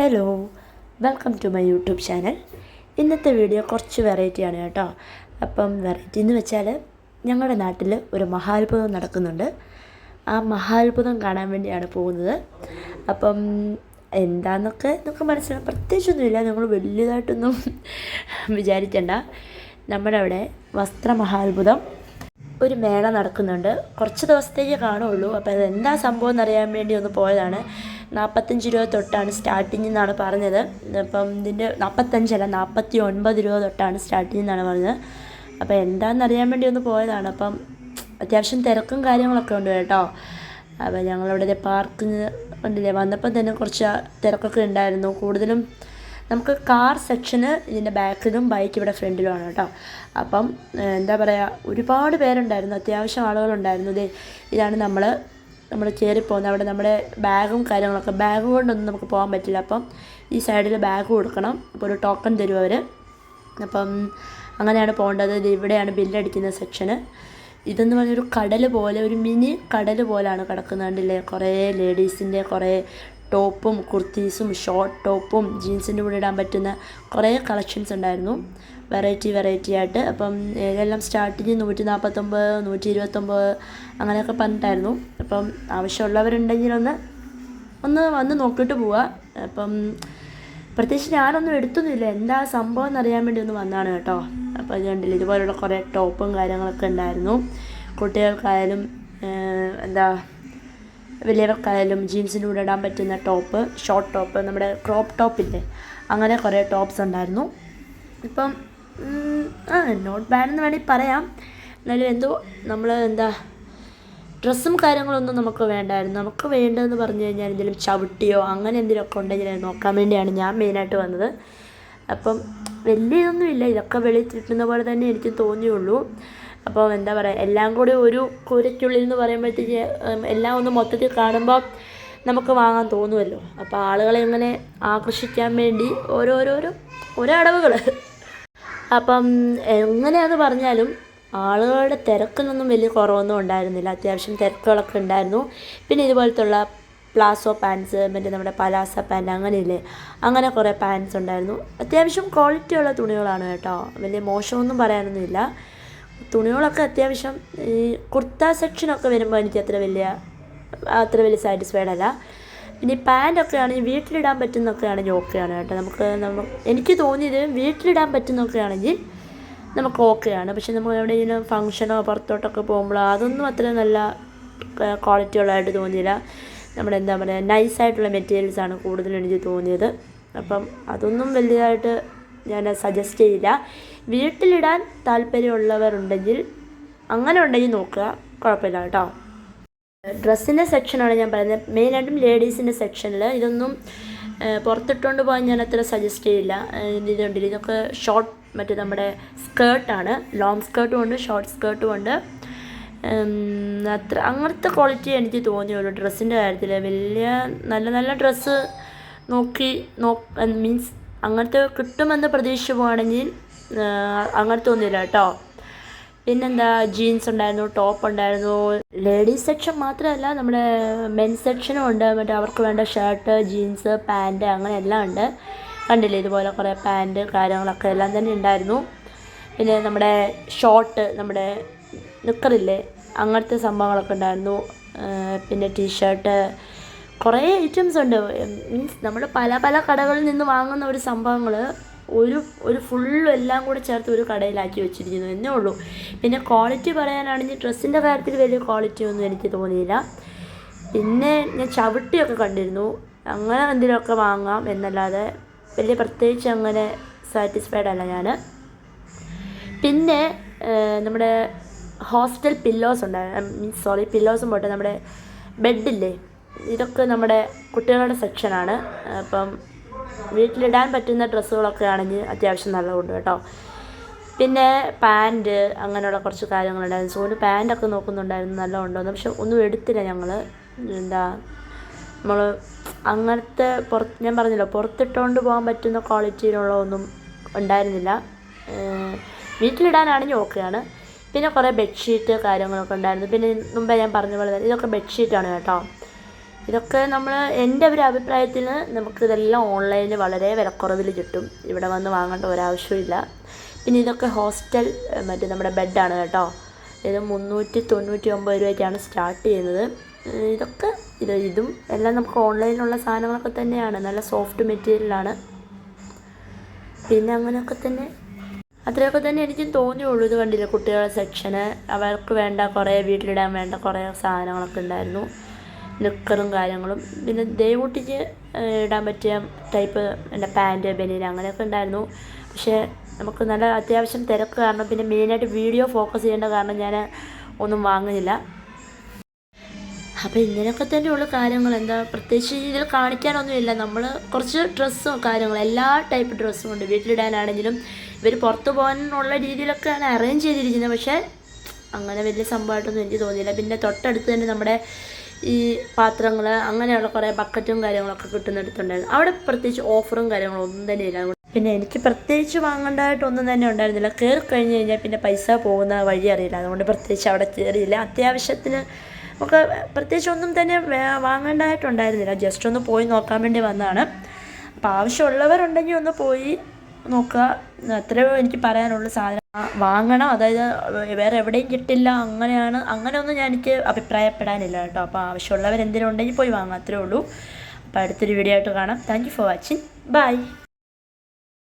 Hello welcome to my YouTube channel ഇന്നത്തെ video കുറച്ച് വെറൈറ്റിയാണ് കേട്ടോ. അപ്പം വെറൈറ്റി എന്ന് വെച്ചാൽ ഞങ്ങളുടെ നാട്ടിൽ ഒരു മഹാത്ഭുതം നടക്കുന്നുണ്ട്. ആ മഹാത്ഭുതം കാണാൻ വേണ്ടിയാണ് പോകുന്നത്. അപ്പം എന്താന്നൊക്കെ നമുക്ക് മനസ്സിലാവും പ്രത്യേകിച്ചൊന്നുമില്ല. നമ്മൾ വലിയതായിട്ടൊന്നും വിചാരിക്കണ്ട. നമ്മുടെ അവിടെ വസ്ത്ര മഹാത്ഭുതം ഒരു മേള നടക്കുന്നുണ്ട്. കുറച്ച് ദിവസത്തേക്ക് കാണുള്ളൂ. അപ്പോൾ അതെന്താ സംഭവം എന്നറിയാൻ വേണ്ടി ഒന്ന് പോയതാണ്. നാൽപ്പത്തഞ്ച് രൂപ തൊട്ടാണ് സ്റ്റാർട്ടിങ് എന്നാണ് പറഞ്ഞത്. അപ്പം ഇതിന്റെ നാൽപ്പത്തഞ്ചല്ല നാൽപ്പത്തി ഒൻപത് രൂപ തൊട്ടാണ് സ്റ്റാർട്ടിങ് എന്നാണ് പറഞ്ഞത്. അപ്പോൾ എന്താണെന്നറിയാൻ വേണ്ടി ഒന്ന് പോയതാണ്. അപ്പം അത്യാവശ്യം തിരക്കും കാര്യങ്ങളൊക്കെ ഉണ്ട് കേട്ടോ. അപ്പോൾ ഞങ്ങളവിടെ പാർക്കിങ് ഉണ്ടല്ലേ? വന്നപ്പം തന്നെ കുറച്ച് തിരക്കൊക്കെ ഉണ്ടായിരുന്നു. കൂടുതലും നമുക്ക് കാർ സെക്ഷന് ഇതിന്റെ ബാക്കിലും ബൈക്ക് ഇവിടെ ഫ്രണ്ടിലുമാണ് കേട്ടോ. അപ്പം എന്താ പറയുക ഒരുപാട് പേരുണ്ടായിരുന്നു അത്യാവശ്യം ആളുകളുണ്ടായിരുന്നു. ദേ ഇതാണ് നമ്മൾ നമ്മൾ കയറിപ്പോകുന്നത് അവിടെ നമ്മുടെ ബാഗും കാര്യങ്ങളൊക്കെ ബാഗ് കൊണ്ടൊന്നും നമുക്ക് പോകാൻ പറ്റില്ല. അപ്പം ഈ സൈഡിൽ ബാഗ് കൊടുക്കണം. അപ്പോൾ ഒരു ടോക്കൺ തരും അവർ അപ്പം അങ്ങനെയാണ് പോകേണ്ടത്. ഇത് ഇവിടെയാണ് ബില്ലടിക്കുന്ന സെക്ഷന് ഇതെന്ന് പറഞ്ഞൊരു കടൽ പോലെ ഒരു മിനി കടൽ പോലെയാണ് കിടക്കുന്നത് കണ്ടില്ലേ? കുറേ ലേഡീസിന്റെ കുറേ ടോപ്പും കുർത്തീസും ഷോർട്ട് ടോപ്പും ജീൻസിന്റെ കൂടെ ഇടാൻ പറ്റുന്ന കുറേ കളക്ഷൻസ് ഉണ്ടായിരുന്നു. വെറൈറ്റി വെറൈറ്റി ആയിട്ട്. അപ്പം ഇതെല്ലാം സ്റ്റാർട്ടിങ് നൂറ്റി നാൽപ്പത്തൊമ്പത് നൂറ്റി ഇരുപത്തൊമ്പത് അങ്ങനെയൊക്കെ പറഞ്ഞിട്ടായിരുന്നു. അപ്പം ആവശ്യമുള്ളവരുണ്ടെങ്കിൽ ഒന്ന് ഒന്ന് വന്ന് നോക്കിയിട്ട് പോവുക അപ്പം പ്രത്യേകിച്ച് ഞാനൊന്നും എടുത്തൊന്നുമില്ല എന്താ സംഭവം എന്നറിയാൻ വേണ്ടി ഒന്ന് വന്നാണ് കേട്ടോ. അപ്പോൾ ഇത് കണ്ടില്ല ഇതുപോലുള്ള കുറേ ടോപ്പും കാര്യങ്ങളൊക്കെ ഉണ്ടായിരുന്നു. കുട്ടികൾക്കായാലും എന്താ വലിയവർക്കായാലും ജീൻസിന്റെ കൂടെ ഇടാൻ പറ്റുന്ന ടോപ്പ് ഷോർട്ട് ടോപ്പ് നമ്മുടെ ക്രോപ്പ് ടോപ്പില്ലേ അങ്ങനെ കുറേ ടോപ്സ് ഉണ്ടായിരുന്നു. ഇപ്പം ആ നോട്ട് ബാഡ് എന്ന് വേണമെങ്കിൽ പറയാം. എന്നാലും എന്തോ നമ്മൾ എന്താ ഡ്രസ്സും കാര്യങ്ങളൊന്നും നമുക്ക് വേണ്ടായിരുന്നു. നമുക്ക് വേണ്ടതെന്ന് പറഞ്ഞു കഴിഞ്ഞാൽ എന്തെങ്കിലും ചവിട്ടിയോ അങ്ങനെ എന്തെങ്കിലുമൊക്കെ ഉണ്ടെങ്കിൽ നോക്കാൻ വേണ്ടിയാണ് ഞാൻ മെയിനായിട്ട് വന്നത്. അപ്പം വലിയ ഇതൊന്നുമില്ല ഇതൊക്കെ വെളിയിൽ കിട്ടുന്ന പോലെ തന്നെ എനിക്ക് തോന്നിയുള്ളൂ. അപ്പോൾ എന്താ പറയുക എല്ലാം കൂടി ഒരു കൂരയ്ക്കുള്ളിൽ എന്ന് പറയുമ്പോഴത്തേക്ക് എല്ലാം ഒന്ന് മൊത്തത്തിൽ കാണുമ്പോൾ നമുക്ക് വാങ്ങാൻ തോന്നുമല്ലോ അപ്പോൾ ആളുകളെ ഇങ്ങനെ ആകർഷിക്കാൻ വേണ്ടി ഓരോരോരോ ഓരോ അടവുകൾ അപ്പം എങ്ങനെയാന്ന് പറഞ്ഞാലും ആളുകളുടെ തിരക്കിനൊന്നും വലിയ കുറവൊന്നും ഉണ്ടായിരുന്നില്ല. അത്യാവശ്യം തിരക്കുകളൊക്കെ ഉണ്ടായിരുന്നു. പിന്നെ ഇതുപോലത്തുള്ള പ്ലാസോ പാൻസ് മറ്റേ നമ്മുടെ പലാസ പാന്റ് അങ്ങനെയില്ലേ അങ്ങനെ കുറേ പാൻസ് ഉണ്ടായിരുന്നു. അത്യാവശ്യം ക്വാളിറ്റി ഉള്ള തുണികളാണ് കേട്ടോ. വലിയ മോശമൊന്നും പറയാനൊന്നുമില്ല. തുണികളൊക്കെ അത്യാവശ്യം ഈ കുർത്ത സെക്ഷനൊക്കെ വരുമ്പോൾ എനിക്ക് അത്ര വലിയ അത്ര വലിയ സാറ്റിസ്ഫൈഡ് അല്ല. പിന്നെ ഈ പാന്റൊക്കെ ആണെങ്കിൽ വീട്ടിലിടാൻ പറ്റുന്നൊക്കെ ആണെങ്കിൽ ഓക്കെയാണ് കേട്ടോ. നമുക്ക് നമ്മൾ എനിക്ക് തോന്നിയത് വീട്ടിലിടാൻ പറ്റുന്നൊക്കെ ആണെങ്കിൽ നമുക്ക് ഓക്കെയാണ് പക്ഷെ നമ്മൾ എവിടെയെങ്കിലും ഫംഗ്ഷനോ പുറത്തോട്ടൊക്കെ പോകുമ്പോൾ അതൊന്നും അത്ര നല്ല ക്വാളിറ്റി ഉള്ളതായിട്ട് തോന്നിയില്ല. നമ്മുടെ എന്താ പറയുക നൈസായിട്ടുള്ള മെറ്റീരിയൽസാണ് കൂടുതലും എനിക്ക് തോന്നിയത്. അപ്പം അതൊന്നും വലിയതായിട്ട് ഞാൻ സജസ്റ്റ് ചെയ്യില്ല വീട്ടിലിടാൻ താല്പര്യമുള്ളവരുണ്ടെങ്കിൽ അങ്ങനെ ഉണ്ടെങ്കിൽ നോക്കുക. കുഴപ്പമില്ല കേട്ടോ. ഡ്രസ്സിന്റെ സെക്ഷനാണ് ഞാൻ പറയുന്നത്. മെയിനായിട്ടും ലേഡീസിന്റെ സെക്ഷനിൽ ഇതൊന്നും പുറത്തിട്ടുകൊണ്ട് പോകാൻ ഞാൻ അത്ര സജസ്റ്റ് ചെയ്യില്ല ഇതുണ്ട്. ഇതൊക്കെ ഷോർട്ട് മറ്റേ നമ്മുടെ സ്കേർട്ടാണ് ലോങ് സ്കേർട്ടും ഉണ്ട് ഷോർട്ട് സ്കേർട്ടും ഉണ്ട്. അത്ര അങ്ങനത്തെ ക്വാളിറ്റി എനിക്ക് തോന്നിയുള്ളൂ. ഡ്രസ്സിന്റെ കാര്യത്തിൽ വലിയ നല്ല നല്ല ഡ്രസ്സ് നോക്കി നോ മീൻസ് അങ്ങനത്തെ കിട്ടുമെന്ന് പ്രതീക്ഷിച്ച് പോവുകയാണെങ്കിൽ ഏഹ്, അങ്ങനത്തെ ഒന്നുമില്ല കേട്ടോ. പിന്നെന്താ ജീൻസ് ഉണ്ടായിരുന്നു ടോപ്പ് ഉണ്ടായിരുന്നു. ലേഡീസ് സെക്ഷൻ മാത്രമല്ല നമ്മുടെ മെൻസ് സെക്ഷനും ഉണ്ട്. മറ്റേ അവർക്ക് വേണ്ട ഷർട്ട് ജീൻസ് പാന്റ് അങ്ങനെ എല്ലാം ഉണ്ട്. കണ്ടില്ലേ ഇതുപോലെ കുറേ പാന്റ് കാര്യങ്ങളൊക്കെ എല്ലാം തന്നെ ഉണ്ടായിരുന്നു. പിന്നെ നമ്മുടെ ഷോർട്ട് നമ്മുടെ നിക്കറില്ലേ അങ്ങനത്തെ സംഭവങ്ങളൊക്കെ ഉണ്ടായിരുന്നു. പിന്നെ ടീഷർട്ട് കുറേ ഐറ്റംസ് ഉണ്ട്. മീൻസ് നമ്മൾ പല പല കടകളിൽ നിന്ന് വാങ്ങുന്ന ഒരു സംഭവങ്ങൾ ഒരു ഒരു ഫുള്ളും എല്ലാം കൂടെ ചേർത്ത് ഒരു കടയിലാക്കി വെച്ചിരിക്കുന്നു എന്നേ ഉള്ളൂ. പിന്നെ ക്വാളിറ്റി പറയാനാണെങ്കിൽ ഡ്രസ്സിന്റെ കാര്യത്തിൽ വലിയ ക്വാളിറ്റി ഒന്നും എനിക്ക് തോന്നിയില്ല. പിന്നെ ഞാൻ ചവിട്ടിയൊക്കെ കണ്ടിരുന്നു. അങ്ങനെ എന്തെങ്കിലുമൊക്കെ വാങ്ങാം എന്നല്ലാതെ വലിയ പ്രത്യേകിച്ച് അങ്ങനെ സാറ്റിസ്ഫൈഡ് അല്ല ഞാൻ പിന്നെ നമ്മുടെ ഹോസ്റ്റൽ പില്ലോസ് ഉണ്ടായിരുന്നു. മീൻസ് സോറി പില്ലോസും പോട്ടെ. നമ്മുടെ ബെഡില്ലേ ഇതൊക്കെ നമ്മുടെ കുട്ടികളുടെ സെക്ഷനാണ് അപ്പം വീട്ടിലിടാൻ പറ്റുന്ന ഡ്രസ്സുകളൊക്കെ ആണെങ്കിൽ അത്യാവശ്യം നല്ലതുണ്ട് കേട്ടോ. പിന്നെ പാന്റ് അങ്ങനെയുള്ള കുറച്ച് കാര്യങ്ങളുണ്ടായിരുന്നു. സോന് പാന്റൊക്കെ നോക്കുന്നുണ്ടായിരുന്നു. നല്ല ഉണ്ടോയെന്ന് പക്ഷെ ഒന്നും എടുത്തില്ല ഞങ്ങൾ എന്താ നമ്മൾ അങ്ങനത്തെ പുറത്ത് ഞാൻ പറഞ്ഞല്ലോ പുറത്തിട്ടുകൊണ്ട് പോകാൻ പറ്റുന്ന ക്വാളിറ്റിയിലുള്ള ഒന്നും ഉണ്ടായിരുന്നില്ല. വീട്ടിലിടാനാണെങ്കിൽ ഓക്കെയാണ് പിന്നെ കുറേ ബെഡ്ഷീറ്റ് കാര്യങ്ങളൊക്കെ ഉണ്ടായിരുന്നു. പിന്നെ മുമ്പേ ഞാൻ പറഞ്ഞ പോലെ തന്നെ ഇതൊക്കെ ബെഡ്ഷീറ്റാണ് കേട്ടോ. ഇതൊക്കെ നമ്മൾ എന്റെ ഒരു അഭിപ്രായത്തിൽ നമുക്കിതെല്ലാം ഓൺലൈനിൽ വളരെ വിലക്കുറവിൽ കിട്ടും. ഇവിടെ വന്ന് വാങ്ങേണ്ട ഒരാവശ്യമില്ല പിന്നെ ഇതൊക്കെ ഹോസ്റ്റൽ മറ്റേ നമ്മുടെ ബെഡാണ് കേട്ടോ. ഇത് മുന്നൂറ്റി തൊണ്ണൂറ്റി ഒമ്പത് രൂപയ്ക്കാണ് സ്റ്റാർട്ട് ചെയ്യുന്നത്. ഇതൊക്കെ ഇത് ഇതും എല്ലാം നമുക്ക് ഓൺലൈനിലുള്ള സാധനങ്ങളൊക്കെ തന്നെയാണ്. നല്ല സോഫ്റ്റ് മെറ്റീരിയലാണ്. പിന്നെ അങ്ങനെയൊക്കെ തന്നെ. അത്രയൊക്കെ തന്നെ എനിക്ക് തോന്നിയുള്ളൂ. ഇത് കണ്ടില്ല കുട്ടികളുടെ സെക്ഷന്. അവർക്ക് വേണ്ട കുറേ വീട്ടിലിടാൻ വേണ്ട കുറേ സാധനങ്ങളൊക്കെ ഉണ്ടായിരുന്നു. നിക്കറും കാര്യങ്ങളും. പിന്നെ ദേവൂട്ടിക്ക് ഇടാൻ പറ്റിയ ടൈപ്പ് എന്റെ പാന്റ് ബനിയൻ അങ്ങനെയൊക്കെ ഉണ്ടായിരുന്നു. പക്ഷേ നമുക്ക് നല്ല അത്യാവശ്യം തിരക്ക് കാരണം പിന്നെ മെയിനായിട്ട് വീഡിയോ ഫോക്കസ് ചെയ്യേണ്ട കാരണം ഞാൻ ഒന്നും വാങ്ങുന്നില്ല. അപ്പോൾ ഇങ്ങനെയൊക്കെ തന്നെയുള്ള കാര്യങ്ങൾ എന്താ പ്രത്യേകിച്ച് ഇതിൽ കാണിക്കാനൊന്നുമില്ല നമ്മൾ കുറച്ച് ഡ്രസ്സും കാര്യങ്ങളും എല്ലാ ടൈപ്പ് ഡ്രസ്സും ഉണ്ട്. വീട്ടിലിടാനാണെങ്കിലും ഇവർ പുറത്ത് പോകാനുള്ള രീതിയിലൊക്കെയാണ് അറേഞ്ച് ചെയ്തിരിക്കുന്നത്. പക്ഷേ അങ്ങനെ വലിയ സംഭവമായിട്ടൊന്നും എനിക്ക് തോന്നിയില്ല. പിന്നെ തൊട്ടടുത്ത് തന്നെ നമ്മുടെ ഈ പാത്രങ്ങൾ അങ്ങനെയുള്ള കുറേ ബക്കറ്റും കാര്യങ്ങളൊക്കെ കിട്ടുന്നിടത്തുണ്ടായിരുന്നു. അവിടെ പ്രത്യേകിച്ച് ഓഫറും കാര്യങ്ങളും ഒന്നും തന്നെ ഇല്ല. പിന്നെ എനിക്ക് പ്രത്യേകിച്ച് വാങ്ങേണ്ടതായിട്ടൊന്നും തന്നെ ഉണ്ടായിരുന്നില്ല. കയറി കഴിഞ്ഞ് കഴിഞ്ഞാൽ പിന്നെ പൈസ പോകുന്ന വഴി അറിയില്ല. അതുകൊണ്ട് പ്രത്യേകിച്ച് അവിടെ കയറിയില്ല അത്യാവശ്യത്തിന് നമുക്ക് പ്രത്യേകിച്ച് ഒന്നും തന്നെ വാങ്ങേണ്ടതായിട്ടുണ്ടായിരുന്നില്ല ജസ്റ്റ് ഒന്ന് പോയി നോക്കാൻ വേണ്ടി വന്നതാണ്. അപ്പോൾ ആവശ്യമുള്ളവരുണ്ടെങ്കിൽ ഒന്ന് പോയി നോക്കുക. അത്രയോ എനിക്ക് പറയാനുള്ള സാധനം വാങ്ങണം. അതായത് വേറെ എവിടെയും കിട്ടില്ല. അങ്ങനെയാണ്. അങ്ങനെയൊന്നും ഞാൻ എനിക്ക് അഭിപ്രായപ്പെടാനില്ല കേട്ടോ. അപ്പോൾ ആവശ്യമുള്ളവർ എന്തെങ്കിലും ഉണ്ടെങ്കിൽ പോയി വാങ്ങാം. അത്രേ ഉള്ളൂ. അപ്പോൾ അടുത്തൊരു വീഡിയോ ആയിട്ട് കാണാം. Thank for watching bye